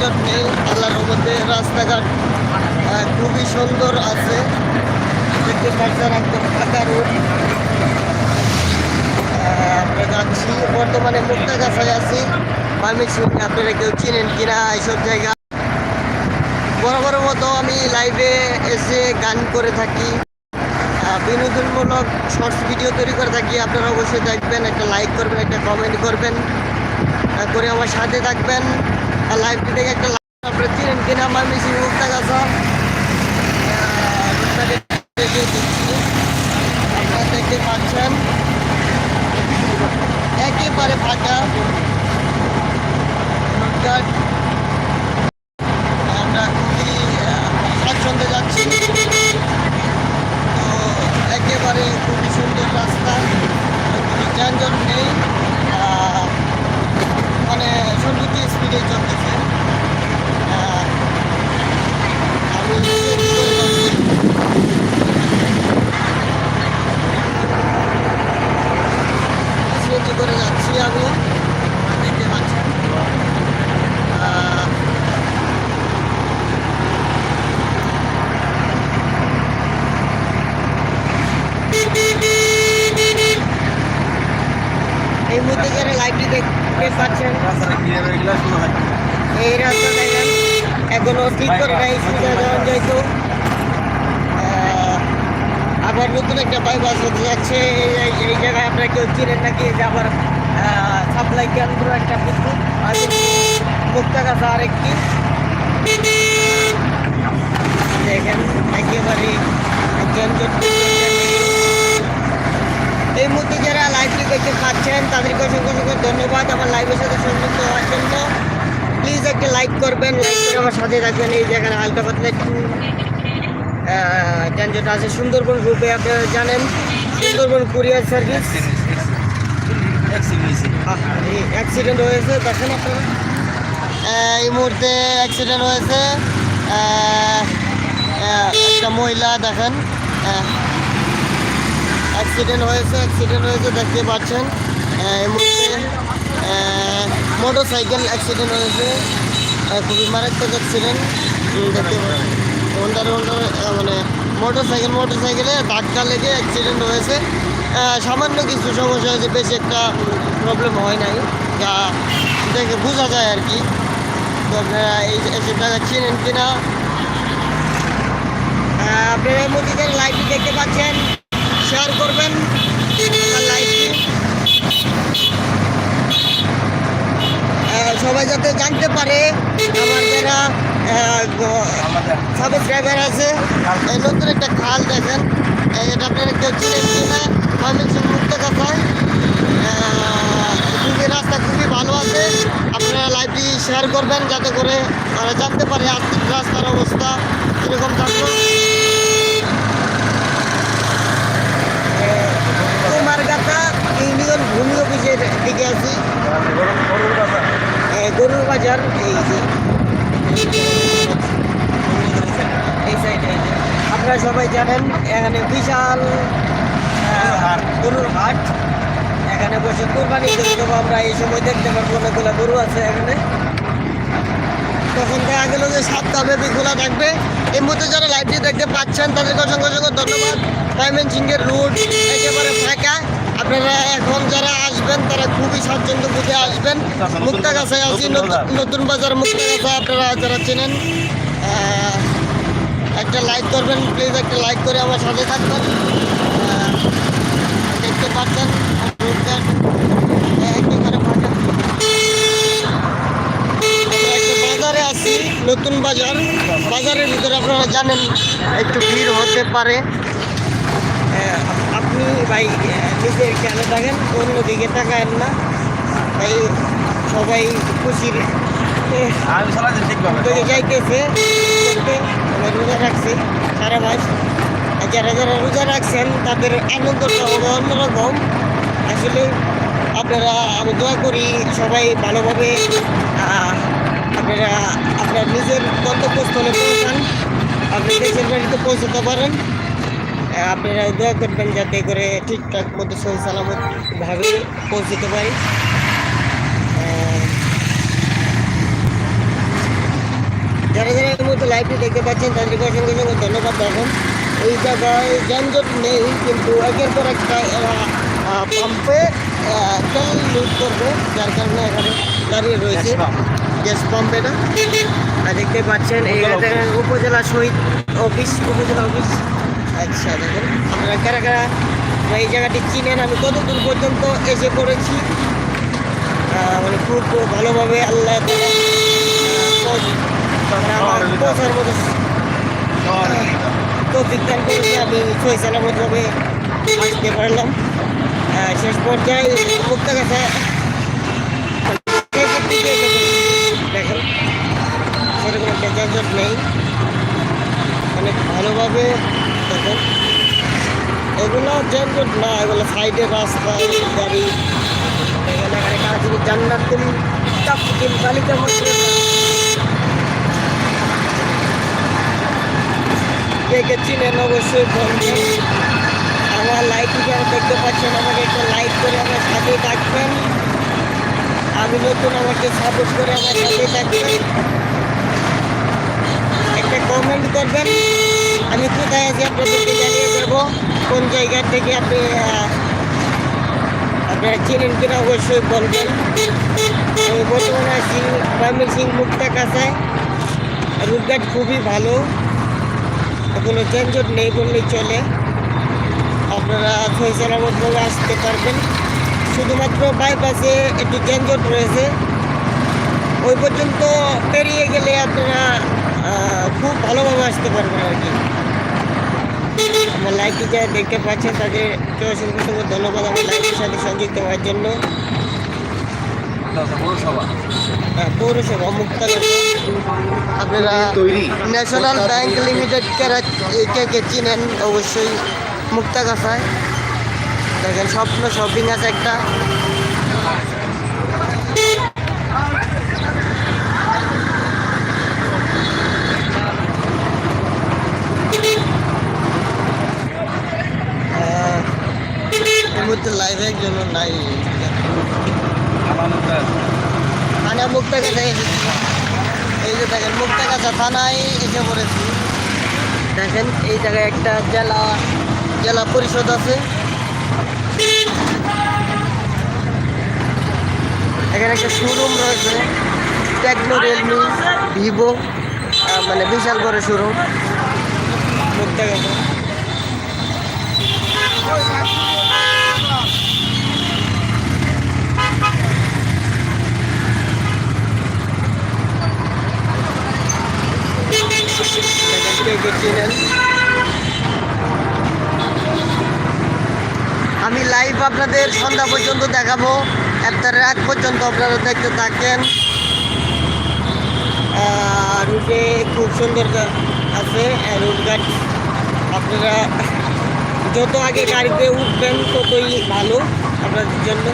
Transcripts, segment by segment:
যানজট নেই আল্লাহর মধ্যে রাস্তাঘাট খুবই সুন্দর আছে। দেখতে পাচ্ছেন একদম ফাঁকা রোড আমরা যাচ্ছি। বর্তমানে মুক্তাগাছায় আছি। ময়মনসিংহে আপনারা কেউ চিনেন কিনা এইসব জায়গা? বরাবরের মতো আমি লাইভে এসে গান করে থাকি। বিনোদনমূলক শর্টস ভিডিও তৈরি করে থাকি। আপনারা অবশ্যই দেখবেন, একটা লাইক করবেন, একটা কমেন্ট করবেন। করে আমার সাথে থাকবেন। লাইভটি দেখে একটা লাইভ আপনারা চিনেন কিনা আমার আপনাদের দেখিয়ে দিচ্ছি আপনারা দেখতে পাচ্ছেন একেবারে ফাঁকা রোডঘাট আমরা খুবই আহ, স্বাচ্ছন্দ্যে যাচ্ছি তো একেবারে খুবই সুন্দর রাস্তা কোনো যানজট নেই আহ, মানে সর্বোচ্চ স্পিডে চলতেছে আহ, আমি CNG করে যাচ্ছি। সিএনজি করে আমি দেখতে পাচ্ছেন এই মুহূর্তে যারা লাইভটি দেখতে পাচ্ছেন, এই রাস্তা দেখেন। এখনও ঠিক করে নাই দেওয়া যাইতো আবার নতুন একটা বাইপাস হতে যাচ্ছে। এই- জায়গায় আপনারা কেউ চিনেন নাকি? আবার সাপ্লাই কেন্দ্র একটা বিদ্যুৎ আর মুক্তাগাছা আরেকটি দেখেন, একেবারে যানজট এই মুহূর্তে যারা লাইভটি দেখতে পাচ্ছেন, তাদেরকে অসংখ্য অসংখ্য ধন্যবাদ। আমার লাইভের সাথে সংযুক্ত হওয়ার জন্য। প্লিজ একটা লাইক করবেন লাইক করে আমার সাথে থাকবেন। এই জায়গায় হালকা পাতলা একটু যানজট আছে সুন্দরবন গ্রুপে আপনারা জানেন। সুন্দরবন কুরিয়ার সার্ভিস অ্যাক্সিডেন্ট হয়েছে দেখেন আপনারা। এই মুহূর্তে অ্যাক্সিডেন্ট হয়েছে একটা মহিলা, দেখেন। অ্যাক্সিডেন্ট হয়েছে অ্যাক্সিডেন্ট হয়েছে দেখতে পাচ্ছেন। এই মুহূর্তে মোটর সাইকেল অ্যাক্সিডেন্ট হয়েছে খুবই মারাত্মক অ্যাক্সিডেন্ট দেখতে পাচ্ছেন। হোন্ডার হোন্ডার মানে মোটর সাইকেল মোটর সাইকেলে ধাক্কা লেগে অ্যাক্সিডেন্ট হয়েছে সামান্য কিছু সমস্যা হয়েছে, বেশি একটা প্রবলেম হয় নাই। যা দেখে বোঝা যায় আর কি। তো আপনারা এই এসব জায়গা চিনেন কিনা? আপনারা যারা লাইভটি দেখতে পাচ্ছেন। শেয়ার করবেন। সবাই যাতে জানতে পারে, আমার যারা সাবস্ক্রাইবার আছে নতুন একটা খাল দেখেন এটা আপনারা কেউ চিনেন কিনা? ময়মনসিং মুক্ত কথায় খুবই রাস্তা খুবই ভালো আছে। আপনারা লাইভটি শেয়ার করবেন যাতে করে তারা জানতে পারে আজকের রাস্তার অবস্থা কীরকম থাকল। কুমারগাছা ইউনিয়ন ভূমি অফিসের দিকে আছি। গরুর বাজার, এই যে। এই সাইডে আপনারা সবাই জানেন, এখানে বিশাল আহ, গরুর হাট। এখানে বসে কোরবানি করে দেবো আমরা এই সময় দেখতে পারব অনেকগুলো গরু আছে এখানে। তখন দেখা গেল যে সাতটা বেবি খোলা থাকবে। এই মুহূর্তে যারা লাইভটি দেখতে পাচ্ছেন তাদেরকে অসংখ্য অসংখ্য ধন্যবাদ। ডায়মন্ড রুট একেবারে ফাঁকা। আপনারা এখন যারা আসবেন তারা খুবই স্বাচ্ছন্দ্য বুঝে আসবেন। মুক্তাগাছায় আছি নতুন- নতুন বাজার মুক্তাগাছা আপনারা যারা চেনেন একটা লাইক করবেন প্লিজ একটা লাইক করে আমার সাথে থাকবেন আহ, দেখতে পাচ্ছেন রোডঘাট একেবারে ফাঁকা আমরা একটা বাজারে আছি নতুন বাজার। বাজারের ভিতরে আপনারা জানেন একটু ভিড় হতে পারে। আপনি ভাই নিজের খেয়ালে থাকেন অন্যদিকে তাকায়েন না। তাই সবাই খুশির চালাচ্ছি যাইতেছে রোজা রাখছি সারা মাস। যারা যারা রোজা রাখছেন তাদের আনন্দটা হবে অন্যরকম। আসলে আপনারা আমি দোয়া করি সবাই ভালোভাবে আপনারা আপনার নিজের গন্তব্যস্থলে পৌঁছান। আপনি দেশের বাড়িতে পৌঁছাতে পারেন। আপনারা দোয়া করবেন যাতে করে ঠিকঠাক মতো সহি সালামতভাবে পৌঁছতে পারি। আহ, লাইভটি দেখতে পাচ্ছেন তাদেরকে অসংখ্য অসংখ্য ধন্যবাদ দেখুন এই জায়গায় যানজট নেই কিন্তু একের পর একটা এরা পাম্পে তেল লুট করবে যার কারণে এখানে দাঁড়িয়ে রয়েছে গ্যাস পাম্প এটা। দেখতে পাচ্ছেন দেখেন উপজেলা শহীদ অফিস উপজেলা অফিস আচ্ছা দেখুন আপনারা কারা কারা এই জায়গাটি চিনেন আমি কতদূর পর্যন্ত এসে পড়েছি। মানে খুব ভালোভাবে আল্লাহ পৌঁছার মতো তো বিজ্ঞান করেছে আমি ছয় সালামতভাবে আসতে পারলাম। শেষ পর্যায়ে মুক্ত কথা দেখেন সেরকম একটা নেই অনেক ভালোভাবে দেখেন এগুলো যানজট না এগুলো সাইডে রাস্তায় গাড়ি এখানে এখানে কারাচিনি জান্নাতুল তাফকিল বালিকা মসজিদ কে কে চিনেন অবশ্যই বলবেন আমার যারা দেখতে পাচ্ছেন আমাকে একটা লাইক করে আমার সাথে থাকবেন। আমি নতুন আমাকে সাপোর্ট করে আমার সাথে থাকবেন। একটা কমেন্ট করবেন, আমি কোথায় আছি আপনাদেরকে জানিয়ে দেবো। কোন জায়গা থেকে আপনি আপনারা চিনেন কিনা অবশ্যই বলবেন। আমি বর্তমানে আছি সিং মুক্তা কাছায় রুটঘাট খুবই ভালো। কোনো যানজট নেই বললেই চলে। আপনারা ফয়সালামতভাবে আসতে পারবেন। শুধুমাত্র বাইপাসে একটু যানজট রয়েছে। ওই পর্যন্ত পেরিয়ে গেলে আপনারা খুব ভালোভাবে আসতে পারবেন আর কি। আমার লাইভটি যারা দেখতে পাচ্ছেন তাদের অসংখ্য ধন্যবাদ আমার লাইভের সাথে সংযুক্ত হওয়ার জন্য। হ্যাঁ, পৌরসভা মুক্তাগর। আপনারা ন্যাশনাল ব্যাংক লিমিটেড কে চিনেন অবশ্যই। মুক্তাগাছায় দেখেন, স্বপ্ন শপিং আছে একটা। নাই। এই যে দেখেন, মুক্তা কাছা থানায় এসে পড়েছি। দেখেন, এই জায়গায় একটা জেলা জেলা পরিষদ আছে। এখানে একটা শোরুম রয়েছে। টেকনো রিয়েলমি ভিভো মানে বিশাল বড় শোরুম কে আমি লাইভ আপনাদের সন্ধ্যা পর্যন্ত দেখাবো। একটা রাত পর্যন্ত আপনারা দেখতে থাকেন। রুটে খুব সুন্দর আছে রুট গাছ আপনারা যত আগে গাড়িতে উঠবেন, ততই ভালো আপনাদের জন্য।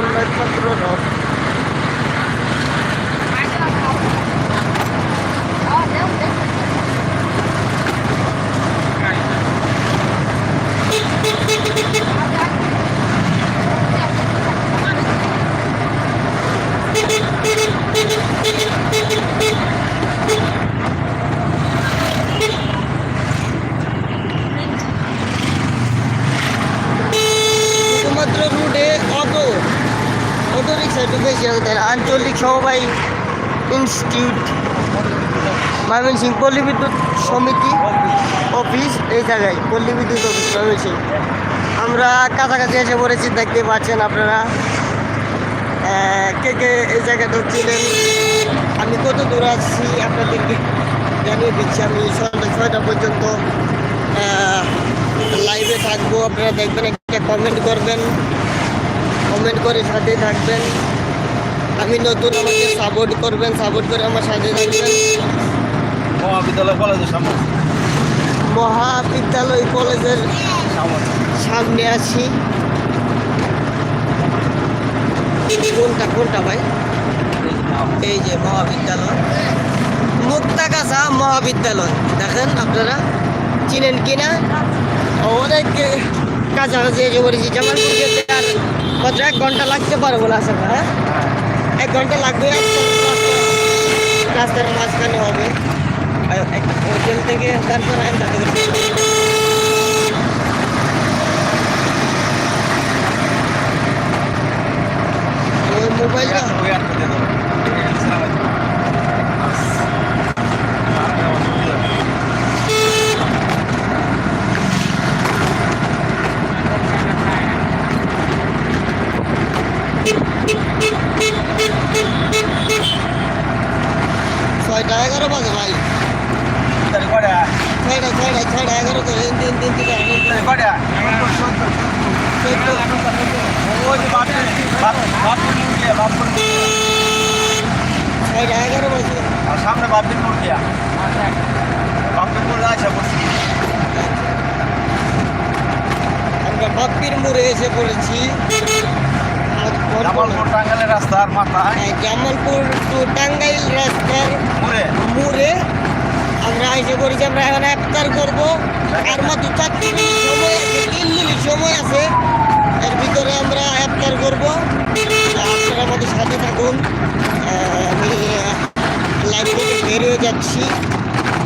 full light patrol off oh. সমবায় ইনস্টিটিউট ময়মনসিংহ পল্লী বিদ্যুৎ সমিতি অফিস এই জায়গায়, পল্লী বিদ্যুৎ অফিস ময়মনসিংহ আমরা কাছাকাছি এসে পড়েছি, দেখতে পাচ্ছেন আপনারা। কে কে এই জায়গাটা ছিলেন? আমি কত দূর আসছি আপনাদেরকে জানিয়ে দিচ্ছি। আমি সন্ধ্যা ছয়টা পর্যন্ত লাইভে থাকব। আপনারা দেখবেন, একটা কমেন্ট করবেন। কমেন্ট করে সাথে থাকবেন। আমি নতুন আমাকে সাপোর্ট করবেন সাপোর্ট করে আমার সাথে থাকবেন। মহাবিদ্যালয় কলেজের সামনে? মহাবিদ্যালয় কলেজের সামনে আছি। কোনটা কোনটা ভাই? এই যে মহাবিদ্যালয়। মুক্তাগাছা মহাবিদ্যালয়। দেখেন আপনারা চিনেন কিনা অনেক কাছাকাছি এসে পড়েছি জামালপুর যেতে আর কত এক ঘণ্টা লাগতে পারব না আশা করা হ্যাঁ? এক ঘণ্টা লাগবে আর রাস্তা- রাস্তার মাঝখানে হবে আর এক- হোটেল থেকে তারপর আন্দা থেকে ওই মোবাইলটা ওই আর দিয়ে দেবো ছয়টা এগারো বাজে ভাই ছয়টা ছয়টা ছয়টা এগারো তো তিন তিন তিন তিন ছয়টা এগারো বাজে সামনে বাপদিন মোড় দিয়া বাপদিন মোড় বসছি আমরা বাপ্পির মোড়ে এসে পড়েছি জামালপুর টাঙ্গালের রাস্তার মাথায় হ্যাঁ, জামালপুর টু টাঙ্গাইল রাস্তার মোড়ে। মোড়ে। আমরা এসে পড়েছি আমরা এখন ইফতার করব। আর মাত্র চার সময় আছে, তিন মিনিট সময় আছে। এর ভিতরে আমরা ইফতার করব। আপনারা আমাদের সাথে থাকুন। আমি লাইভ থেকে বের হয়ে যাচ্ছি।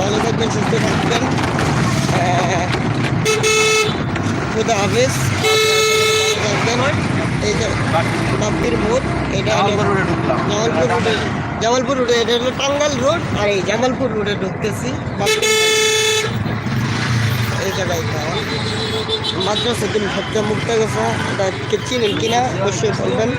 ভালো থাকবেন, সুস্থ থাকবেন। খুদা হাফেজ। এই যে বাপ্পির মোড় এটা জামালপুর রোডে জামালপুর রোডে এটা হলো টাঙ্গাল রোড আর এই জামালপুর রোডে ঢুকতেছি। এই জায়গায় মাদ্রাসা দিন ভক্ত মুক্ত গেছে এটা চিনেন কিনা অবশ্যই বলবেন